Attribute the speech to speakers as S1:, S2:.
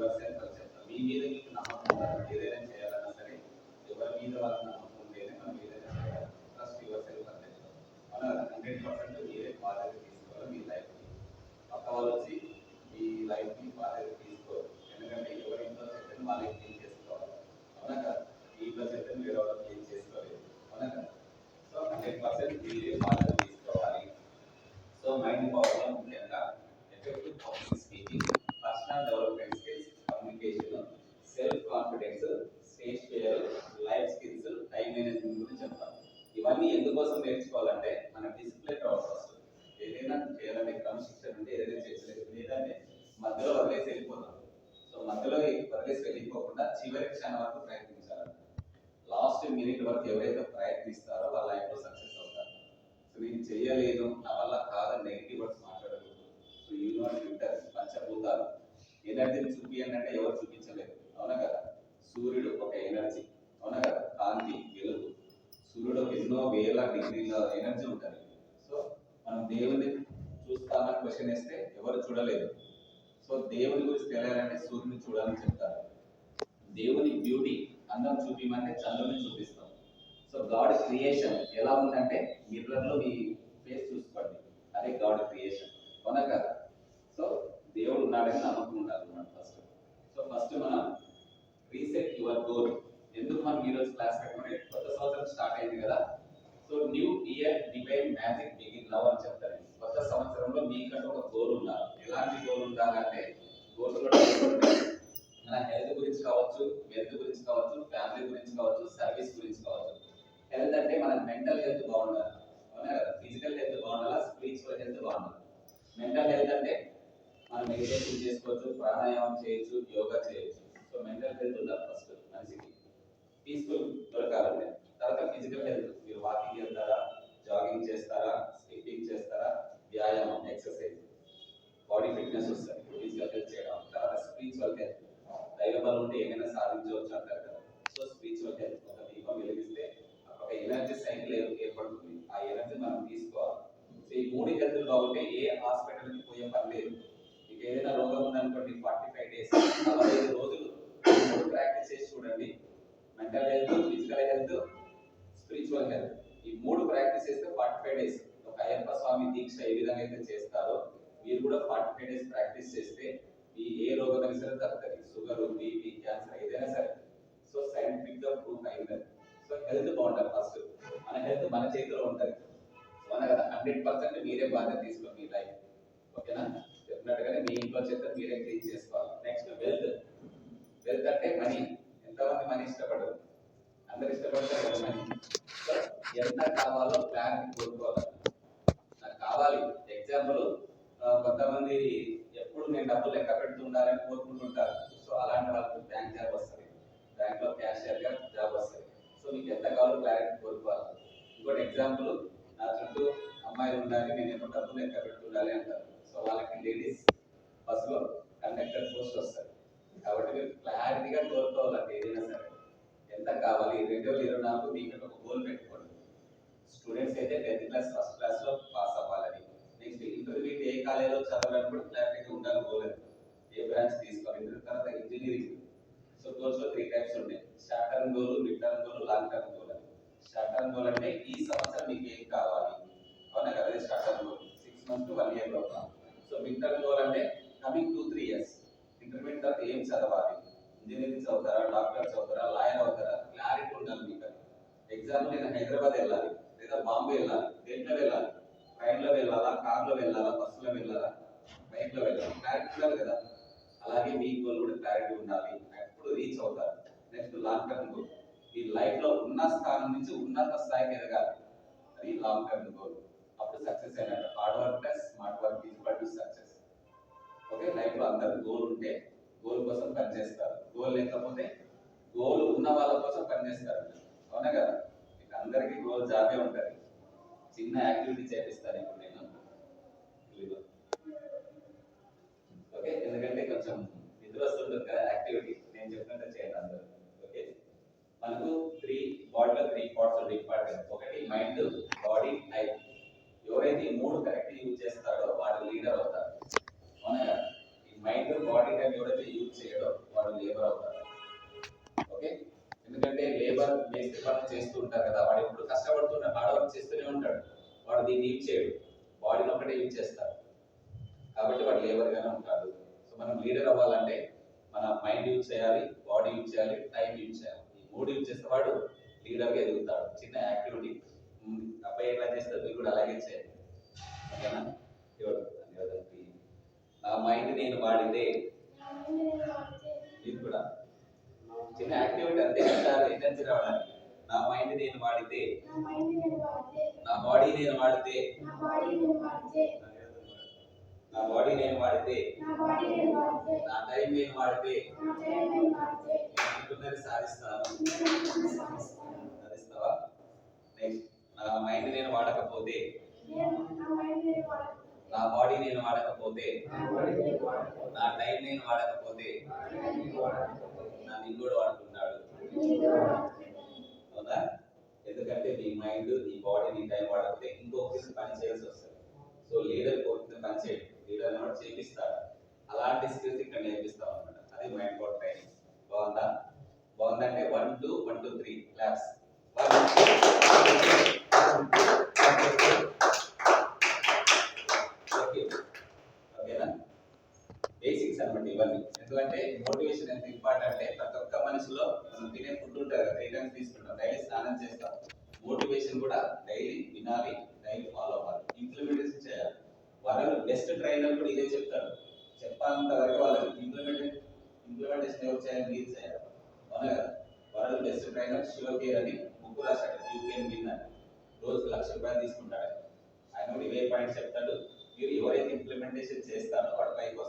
S1: Reverse culture మీ మీద మీకు ఏదైనా చేయాలన్నా సరే మీద వాళ్ళకి నమ్మకం ఏదైనా చేయాలి ఫస్ట్ రివర్స్ కల్చర్ మనం హండ్రెడ్ పర్సెంట్ మీరే బాధ్యత తీసుకోవాలి మీ లైఫ్ని పక్క వాళ్ళు వచ్చి మీ లైఫ్ని బాధ్యత ఏదైనా క్రమశిక్షణ ఉంటే ఏదైనా చేయలేదు లేదంటే మధ్యలో వదిలేసి వెళ్ళిపోతాం సో మధ్యలో వదిలేసి వెళ్ళిపోకుండా చివరి క్షణం వరకు ప్రయత్నించాలి. లాస్ట్ మినిట్ వరకు ఎవరైతే ప్రయత్నిస్తారో వాళ్ళ లైఫ్లో సక్సెస్ అవుతారు. సో నేను చేయలేదు నా వల్ల కాదని నెగిటివ్ వర్డ్స్ మాట్లాడకూడదు. సో యూనివర్స్ వింటర్ పంచభూతాలు. ఎనర్జీని చూపియండి అంటే ఎవరు చూపించలేదు అవునా కదా? సూర్యుడు ఒక ఎనర్జీ అవునా కదా? కాంతి వెలుగు. సూర్యుడు ఎన్నో వేల డిగ్రీల ఎనర్జీ ఉంటుంది. సో మనం దేవుని చూస్తామని క్వశ్చన్ వేస్తే ఎవరు చూడలేదు. సో దేవుని గురించి తెలియాలంటే సూర్యుని చూడాలని చెప్తారు. దేవుని బ్యూటీ అందం చూపిమంటే చంద్రుని చూపిస్తాం. సో గాడ్ క్రియేషన్ ఎలా ఉందంటే మిర్రర్లో మీ ఫేస్ చూసుకోండి. అదే గాడ్ క్రియేషన్ కొనక కదా? సో దేవుడు ఉన్నాడని నమ్మకం ఉండాలి మనం ఫస్ట్ సో ఫస్ట్ మనం రీసెట్ యువర్ గోల్ ఎందుకు మనం ఈరోజు క్లాస్ పెట్టుకుంటే కొత్త సంవత్సరం స్టార్ట్ అయింది కదా. So new year divine magic begin love అని చెప్తారు. కొత్త సంవత్సరంలో మీకంటే ఒక గోల్ ఉండాలి. ఎలాంటి గోల్ ఉండాలంటే గోల్స్ మన హెల్త్ గురించి కావచ్చు వెల్త్ గురించి కావచ్చు ఫ్యామిలీ గురించి కావచ్చు సర్వీస్ గురించి కావచ్చు. హెల్త్ అంటే మన మెంటల్ హెల్త్ బాగుండాలి. అవునా కదా? ఫిజికల్ హెల్త్ బాగుండాలా? స్పిరిచువల్ హెల్త్ బాగుండాలి. మెంటల్ హెల్త్ అంటే మనం మెడిటేషన్ చేసుకోవచ్చు ప్రాణాయామం చేయొచ్చు యోగా చేయొచ్చు. సో మెంటల్ హెల్త్ ఉండాలి ఫస్ట్ మనిషికి. పీస్ఫుల్ దొరకాలంటే. తర్వాత ఫిజికల్ హెల్త్ మీరు వాకింగ్ వెళ్తారా? బాడీ ఫిట్నెస్ వస్తుంది. ఫిజికల్ హెల్త్ చేయడం తర్వాత స్పిరిచువల్ హెల్త్ దైవ బలం ఉంటే ఏమైనా సాధించవచ్చు అంటారు కదా. సో స్పిరిచువల్ హెల్త్ ఒక దీపం వెలిగిస్తే ఒక ఎనర్జీ సైకిల్ ఏర్పడుతుంది. ఆ ఎనర్జీ మనం తీసుకోవాలి. సో ఈ మూడు హెల్త్ బాగుంటే ఏ హాస్పిటల్కి పోయే పని లేదు. మీకు ఏదైనా రోగం ఉందనుకోండి ఫార్టీ ఫైవ్ డేస్ నలభై ఐదు రోజులు ప్రాక్టీస్ చేసి చూడండి. Mental health physical health spiritual health ఈ మూడు ప్రాక్టీస్ చేస్తే ఫార్టీ ఫైవ్ డేస్ ఒక అయ్యప్ప స్వామి దీక్ష ఏ విధంగా అయితే చేస్తారో మీరు కూడా ఫార్టీ ఫైవ్ డేస్ ప్రాక్టీస్ చేస్తే మీ ఏ రోగం సరే తగ్గుతుంది. షుగర్ బీపీ క్యాన్సర్ ఏదైనా సరే. సో సైంటిఫిక్గా ప్రూఫ్ అయింది సో హెల్త్ బాగుంటుంది ఫస్ట్ మన హెల్త్ మన చేతిలో ఉంటుంది. మన కదా హండ్రెడ్ పర్సెంట్ మీరే బాధ్యత తీసుకోండి మీ లైఫ్ ఓకేనా? చెప్పినట్టుగానే మీ ఇంట్లో చేత మీరే క్లీన్ చేసుకోవాలి. నెక్స్ట్ వెల్త్ వెల్త్ అంటే మనీ ఎంతమంది మనీ ఇష్టపడరు? అందరు ఇష్టపడతారు మనీ సో ఎంత కావాలో ప్లాన్ కోరుకోవాలి నాకు కావాలి ఎగ్జాంపుల్ కొంతమంది ఎప్పుడు నేను డబ్బులు లెక్క పెడుతుండాలని కోరుకుంటుంటారు. సో అలాంటి వాళ్ళకి బ్యాంక్ జాబ్ వస్తుంది. బ్యాంక్లో క్యాషియర్గా జాబ్ వస్తుంది. సో మీకు ఎంత కావాలో క్లారిటీ కోరుకోవాలి. ఇంకోటి ఎగ్జాంపుల్ నా చుట్టూ అమ్మాయిలు ఉండాలి నేను ఎప్పుడు డబ్బులు లెక్క పెడుతుండాలి అంటారు. సో వాళ్ళకి లేడీస్ బస్సులో కండక్టర్ పోస్ట్ వస్తారు కాబట్టి మీరు క్లారిటీగా కోరుకోవాలండి ఏదైనా సరే. ఎంత కావాలి? రెండు వేల ఇరవై నాలుగు మీకు ఒక గోల్ పెట్టుకోండి. స్టూడెంట్స్ అయితే టెన్త్ క్లాస్ ఫస్ట్ క్లాస్లో పాస్ అవ్వాలని నెక్స్ట్ ఇంటర్మీడియట్ ఏ కాలేజీలో చదవాలని క్లారిటీగా ఉండాలి పోలేదు ఏ బ్రాంచ్ తీసుకోవాలి? తర్వాత ఇంజనీరింగ్ సో గోల్స్లో త్రీ టైప్స్ ఉన్నాయి short term goal mid term goal long term goal అని. షార్ట్ టర్మ్ గోల్ అంటే ఈ సంవత్సరం మీకు ఏం కావాలి? అవునా కదా? Short term goal six months to one year లోపల సో మిడ్ టర్మ్ గోల్ అంటే coming two three years intermediate తర్వాత ఏం చదవాలి? ఇంజనీరింగ్ చదువుతారా? డాక్టర్స్ చదువుతారా? లాయర్ అవుతారా? క్లారిటీ ఉండాలి మీకు. ఎగ్జామ్ నేను హైదరాబాద్ వెళ్ళాలి. లేదా బాంబే వెళ్ళాలి ట్రైన్లో వెళ్ళాలా కార్లో వెళ్ళాలా బస్సులో వెళ్ళాలా బైక్లో వెళ్ళాలా క్లారిటీ ఉండాలి కదా అలాగే మీ గోల్ కూడా క్లారిటీ ఉండాలి ఎప్పుడు రీచ్ అవుతారు నెక్స్ట్ లాంగ్ టర్మ్ గోల్ మీ లైఫ్లో ఉన్న స్థానం నుంచి ఉన్నత స్థాయికి ఎదగాలి. అది లాంగ్ టర్మ్ గోల్ అప్పుడు సక్సెస్ అయినట్టు. Hard work plus smart work equal to success okay లైఫ్లో అందరు గోల్ ఉంటే గోల్ కోసం పనిచేస్తారు గోల్ లేకపోతే గోల్ ఉన్న వాళ్ళ కోసం పనిచేస్తారు అవునా కదా? మీకు అందరికీ గోల్ జాబే ఉంటుంది. చిన్న యాక్టివిటీ చేపిస్తాను ఇప్పుడు నేను. మేస్త్రి పనులు చేస్తూ ఉంటారు కదా వాడు ఎప్పుడు కష్టపడుతుంటాడు హార్డ్ వర్క్ చేస్తూనే ఉంటాడు. వాడు దీన్ని యూజ్ చేయడు. బాడీని ఒకటే యూజ్ చేస్తాడు. కాబట్టి వాడు లేబర్ గానే ఉంటాడు. సో మనం లీడర్ అవ్వాలంటే మన మైండ్ యూజ్ చేయాలి బాడీ యూజ్ చేయాలి టైం యూజ్ చేయాలి. ఈ మూడు యూజ్ చేస్తే వాడు లీడర్గా ఎదుగుతాడు. చిన్న యాక్టివిటీ అబ్బాయి ఎట్లా చేస్తారు మీరు కూడా అలాగే చేయాలి. ఓకేనా? నా మైండ్ నేను వాడితే ఇది కూడా. చిన్న యాక్టివిటీ అంతే. ఎనర్జీ రావడానికి. నా మైండ్ నేను వాడితే నా బాడీ నేను వాడితే నా బాడీ నేను వాడితే నా టైం నేను వాడితే నేను అనుకున్నది సాధిస్తాను సాధిస్తావా నెక్స్ట్ నా మైండ్ నేను వాడకపోతే నా బాడీ నేను వాడకపోతే నా టైం నేను వాడకపోతే నా నిన్నుడు వాడుకుంటాడు అవునా ఎందుకంటే నీ మైండ్ నీ బాడీ నీ టైం వాడకపోతే ఇంకొకరికి పని చేయాల్సి వస్తుంది సో లీడర్ కోరుకున్న పని చేయడం. లీడర్ వాడు చేపిస్తాడు అలాంటి స్కిల్స్ ఇక్కడ నేర్పిస్తాం అనమాట అది మైండ్ బోర్డ్ ట్రైనింగ్ బాగుందా? బాగుందంటే one two one two three claps okay ఓకేనా బేసిక్స్ అనమాట ఇవన్నీ. ఎందుకంటే మోటివేషన్ ఎంత ఇంపార్టెంట్ అంటే ప్రతి ఒక్క మనిషిలో మనం తినే ఫుడ్ ఉంటుంది కదా త్రీ టైమ్స్ తీసుకుంటాం. డైలీ స్నానం చేస్తాం. మోటివేషన్ కూడా డైలీ వినాలి డైలీ ఫాలో అవ్వాలి ఇంప్లిమెంటేషన్ చేయాలి వాళ్ళు బెస్ట్ ట్రైనర్ కూడా ఇదే చెప్తారు. చెప్పాలంత వరకు వాళ్ళకి ఇంప్లిమెంట్ ఇంప్లిమెంటేషన్ ఎవరు చేయాలి మీరు చేయాలి అవునా కదా? బెస్ట్ ట్రైనర్ శివకేర్ అని ముగ్గురు రాశాడు యూకేఎం విన్ రోజు లక్ష రూపాయలు తీసుకుంటాడు ఆయన కూడా ఇవే పాయింట్స్ చెప్తాడు. మీరు ఎవరైతే ఇంప్లిమెంటేషన్ చేస్తారో వాడి పైకి వస్తారు